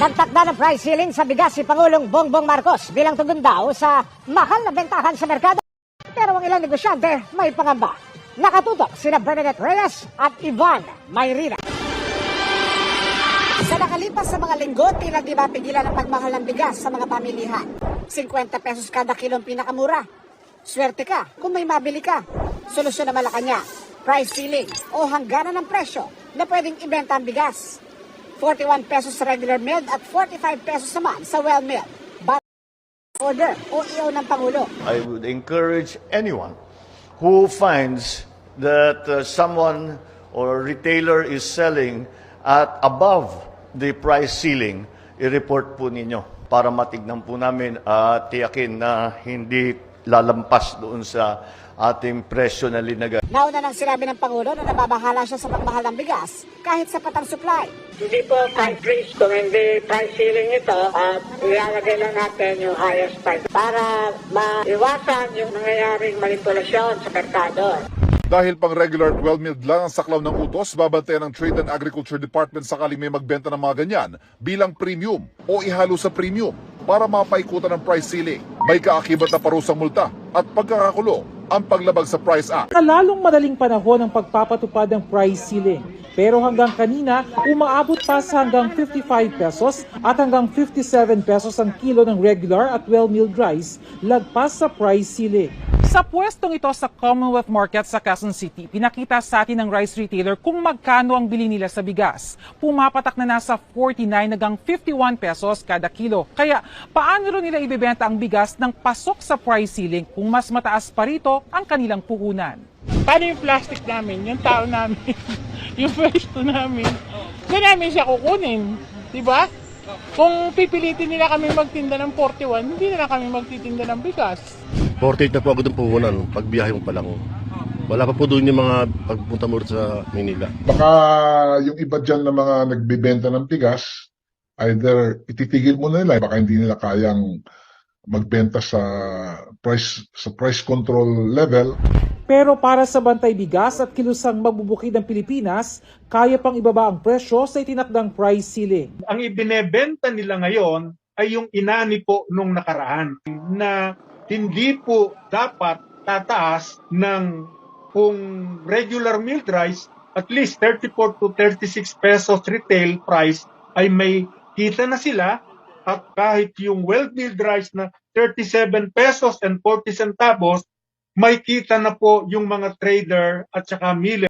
Nagtakda ng price ceiling sa bigas si Pangulong Bongbong Marcos bilang tugon daw sa mahal na bentahan sa merkado. Pero ang ilang negosyante may pangamba. Nakatutok sina Bernadette Reyes at Ivan Mayrina. Sa nakalipas sa mga linggo, tila di mapigilan ang pagmahal ng bigas sa mga pamilihan. 50 pesos kada kilo ang pinakamura. Swerte ka kung may mabili ka. Solusyon na Malacanang, price ceiling o hangganan ng presyo na pwedeng ibenta ang bigas. 41 pesos sa regular milled at 45 pesos naman sa well milled. But order o iyaw ng Pangulo. I would encourage anyone who finds that uh, someone or retailer is selling at above the price ceiling, i-report po ninyo para matignan po namin at tiyakin na hindi lalampas doon sa ating presyo na linaga. Nauna nang sinabi ng Pangulo na nababahala siya sa pagmahal ng bigas kahit sapat ang supply. Hindi po price freeze kung hindi price ceiling ito at ilalagay lang natin yung highest price para maiwasan yung nangyayaring manipulasyon sa merkado. Dahil pang regular 12 milled lang ang saklaw ng utos, babantayan ng Trade and Agriculture Department sakaling may magbenta ng mga ganyan bilang premium o ihalo sa premium para mapaikutan ng price ceiling. May kaakibat na parusang multa at pagkakakulong ang paglabag sa Price Act. Kalalong madaling panahon ang pagpapatupad ng price ceiling. Pero hanggang kanina, umaabot pa sa hanggang 55 pesos at hanggang 57 pesos ang kilo ng regular at well-milled rice lagpas sa price ceiling. Sa pwestong ito sa Commonwealth Market sa Quezon City, pinakita sa atin ng rice retailer kung magkano ang bili nila sa bigas. Pumapatak na nasa 49 hanggang 51 pesos kada kilo. Kaya paano rin nila ibebenta ang bigas ng pasok sa price ceiling kung mas mataas pa rito ang kanilang puhunan? Paano yung plastic namin, yung tao namin, yung pwesto namin? Saan namin siya kukunin? Di ba? Kung pipilitin nila kami magtinda ng 41, hindi na kami magtitinda ng bigas. 48 na po ako doon puhunan, pagbiyahe mo pa lang. Wala pa po doon yung mga pagpunta mo sa Manila. Baka yung iba dyan na mga nagbebenta ng bigas, either ititigil mo na nila, baka hindi nila kayang magbenta sa price sa price control level. Pero para sa bantay bigas at kilusang magbubukid ng Pilipinas, kaya pang ibaba ang presyo sa itinakdang price ceiling. ang ibinebenta nila ngayon ay yung inani po nung nakaraan na hindi po dapat tataas ng kung regular milled rice at least 34 to 36 pesos retail price ay may kita na sila. At kahit yung well milled rice na 37 pesos and 40 centavos may kita na po yung mga trader at saka miller